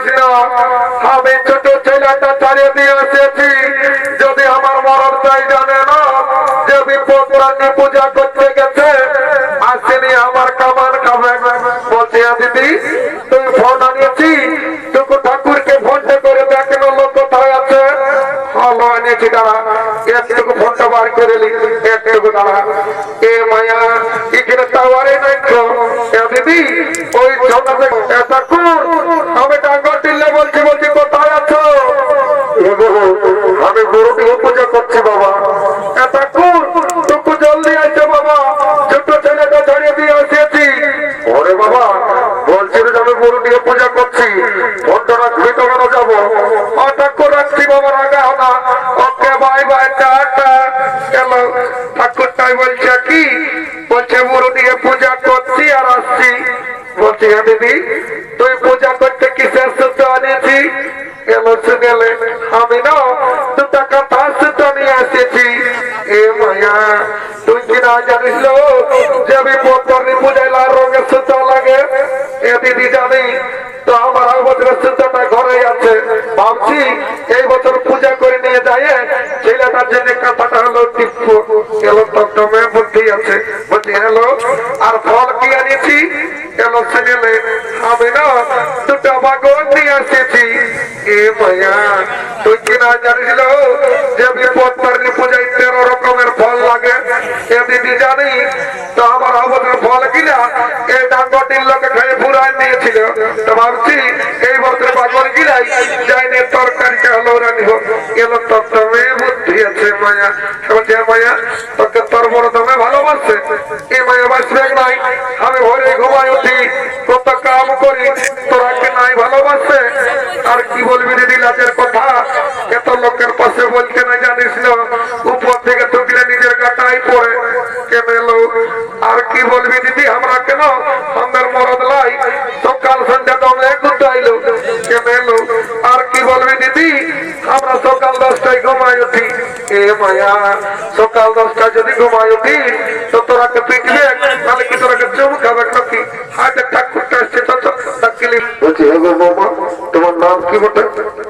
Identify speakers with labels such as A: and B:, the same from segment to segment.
A: জানিস না রাখবি তো যাব? হঠাৎ করে রাখছি বাবা রাগা না ওকে বাই বাই, টাটা। গেল ঠাকুরটাই বলছে কি? বলছে গরুটিকে পূজা করছি আর আসছি। বলছি হ্যাঁ দিদি, তুই পূজা করতে কিসের সূত্র আনিয়েছি? এলো শুনেলে এ মায়া, তুই কি না জানিস যে বিপদ পারনি পূজায় তেরো রকমের ফল লাগে? এ দিদি জানি, তো আমার অবদান ফল কিনা? এই ডাঙ্গটির লোকে খেয়ে ফুরাই নিয়েছিল। তো ভাবছি, এই বছর বাগর গিলাই যাইনি তরকারিকে হলো রানি এলো তোর দমে বুদ্ধি আছে মায়া। বাঁচবে নাই। আমি ভোরে ঘুমাই কত কাম করি আর কি বলবি দিদি লাজের কথা? এত লোকের পাশে বলতে না জানিস না? উপর থেকে ঠুকলে নিজের কাটাই পড়ে। কেন এলো? আর কি বলবি দিদি আমরা কেন? আমাদের মরদ লাই সকাল সন্ধ্যা দমে গুটাইলো কেন এলো? আর কি বলবি দিদি? আমরা সকাল দশটায় ঘুমাই উঠি। এ মায়া, সকাল দশটায় যদি ঘুমাই উঠি কি বটে?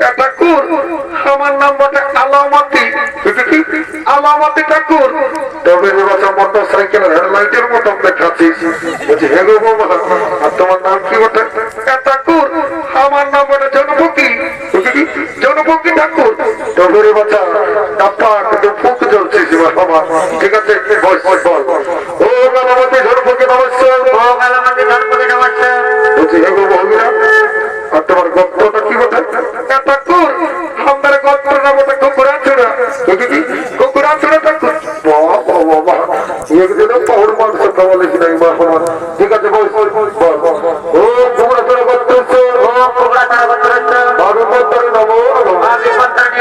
A: এ ঠাকুর আমার নাম আলামতি। আলামতি ঠাকুর। তবে নিবাসা মোটর সাইকেল, হেডলাইটের মতো দেখাচ্ছিস বলছি, হে গো বৌমা, আর তোমার নাম কি বটে? এ ঠাকুর আমার নাম বটে জনপকি জনপকি ঠাকুর। তবে বাচ্চা ডাপ্পা কিন্তু ফুক জ্বলছিস বাবা ঠিক আছে বল বল বল ও আলামতি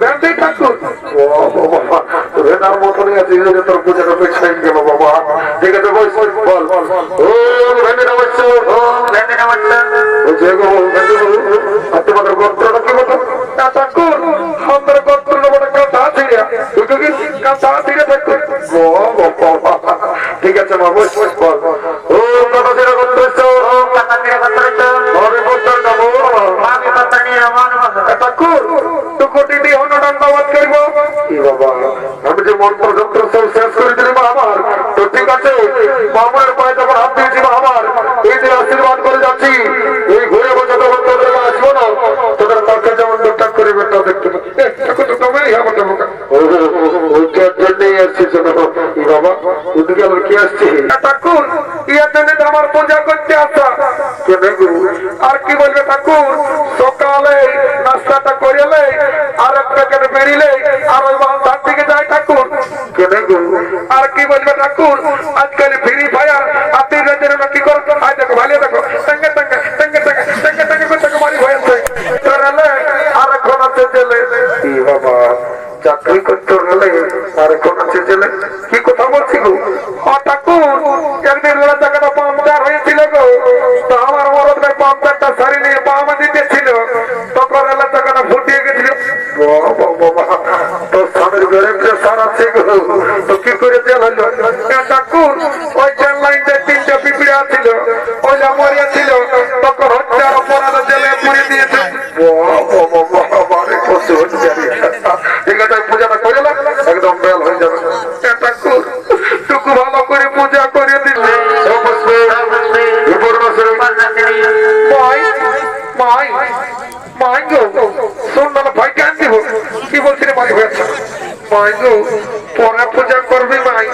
A: ভ্যান্ডি ঠাকুর। ও, বাবা মতনই আছে, এই তোর পূজাটা পেছাই গেল বাবা। ঠিক আছে বল বল। ও ভ্যান্ডি নমস্কার ও
B: ভেন্ডি নমস্কার
A: বলছি হে গো ভ্যান্ডি বাবু আর তোমাদের গোত্রটা কি বটে? ঠাকুর, আমাদের গোত্রটা বটে কথা ছিড়া তুই কি কথা ছিড়া ঠাকুর। ও, বাবা ঠিক আছে, মা বল বল। বাবা আমি যে মন্ত্র যন্ত্র সব শেষ করে দিলি মা আমার তো ঠিক আছে বামনের পায়ে যখন হাত দিয়েছি মা আমার এই আশীর্বাদ করে যাচ্ছি এই ঘুরে বসে তখন তোদের আসব না। তোদের যেমন করে বেটা দেখতে ওইটার জন্যই বাবা? কি আসছে? ঠাকুর ইয়ার জন্য আমার পূজা করতে আসা? আর কি বলবে ঠাকুর? সকালে ভিক্ষাটা করিলে আর এক প্যাকেট বেরিলে আর ওই তার দিকে যায় ঠাকুর। আর কি বলবে ঠাকুর? আজকাল ভিড়ি ফায়ার আর তিন রাজ্যের কি করো? আজ দেখো ভালো দেখো। সঙ্গে সঙ্গে সঙ্গে সঙ্গে সঙ্গে সঙ্গে করে তাকে মারি ভয় আর এখন আছে জেলে। বাবা? চাকরি করতে হলে আর এখন আছে জেলে? কি করতে ওই ওই মরিয়া ছিল তখন হত্যার অপরাধ জেলে পুড়ে দিয়েছে পূজাটা করে একদম বেল হয়ে যাবে এ পরে পূজা করবি মাই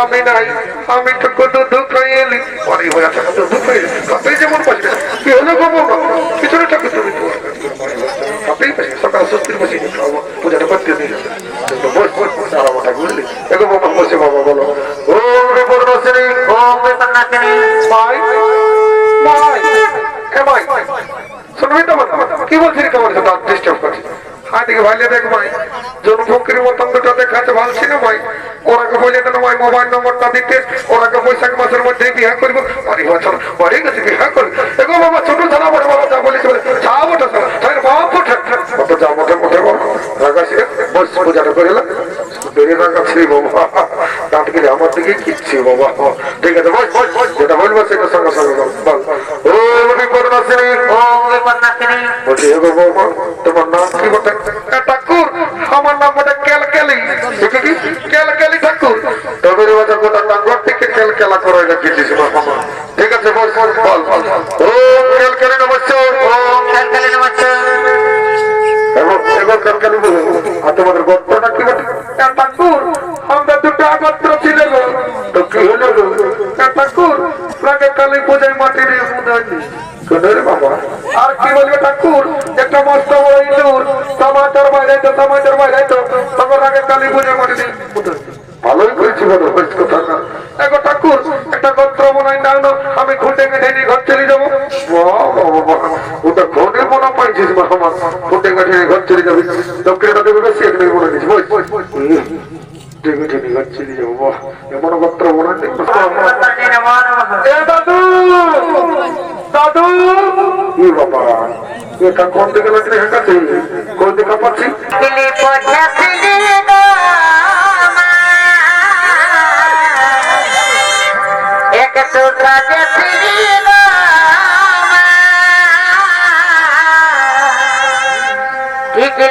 A: আমি নাই, আমি তো কত দুঃখ হয়ে এলি পরে কত দুঃখ হয়ে এলি যেমন কি হলো গো পিছনে ঠাকুর তুমি কাপড়ি সকাল ডিস্টার্ব করছিস। হাত ভাইলে দেখ মাই জন ফকির মতন দুটো দেখাতে ভালছি না ওরাকে বলে দেন মাই মোবাইল নম্বরটা দিতে। ওরাকে বৈশাখ মাসের মধ্যেই বিয়ে করব। আরে বছর বাড়ি গেছে বিয়ে করব এগো বাবা ছোট ছাড়া বড় বাবা যা বলেছে বলে। যা ছাড়া তাই বাপ ওঠে। কত যা মোটে মোটে রাগাছে বস পূজাটা করে এলাম বেরিয়ে রাখাচ্ছি বাবা। গেলে আমার দিকে কিচ্ছি বাবা। ঠিক আছে বস বস বস। যেটা বলব সেটা সঙ্গে সঙ্গে বল। বল। ও বিপদ নাসিনী
B: ওম বিপন্নাশিনী
A: বলছি এগো বৌমা তোমার নাম কি বটে এ, ঠাকুর আমার নাম বটে ক্যালক্যালি কি ক্যালক্যালি ঠাকুর তবে রে গোটা টাঙ্গর থেকে ক্যালক্যালা করে রেখেছিস বাবা ঠিক আছে বল বল বল বল। নমস্কার।
B: ওম কালকালী নমস্কার।
A: এবং এবার ক্যালক্যালি বলো। আর তোমাদের কি ঠাকুর আমরা দুটো গোত্র ছিল তো কি হলো ঠাকুর প্রাগে কালী পূজায় মাটির মুদাইনি শোনো রে বাবা। আর কি বলবে ঠাকুর? একটা মস্ত বড় ইঁদুর সমাচার বাইরে সমাচার বাইরে তো তখন আগে কালী পূজায় মাটি দিয়ে ভালোই করেছি বলো বেশ কথা না এখন ঠাকুর, একটা গোত্র মনে নাও না আমি খুঁটে মেটে নিয়ে ঘর চলে যাব। ওটা ঘনে মনে পাইছিস, মা আমার খুঁটে নিয়ে ঘর চলে যাবি। দক্ষিণটা দেবে বেশি একটাই মনে নিস বই ঘর লাগছে হেঁটাতে কোন দিকে পাচ্ছি
B: que tú has decidido amar y que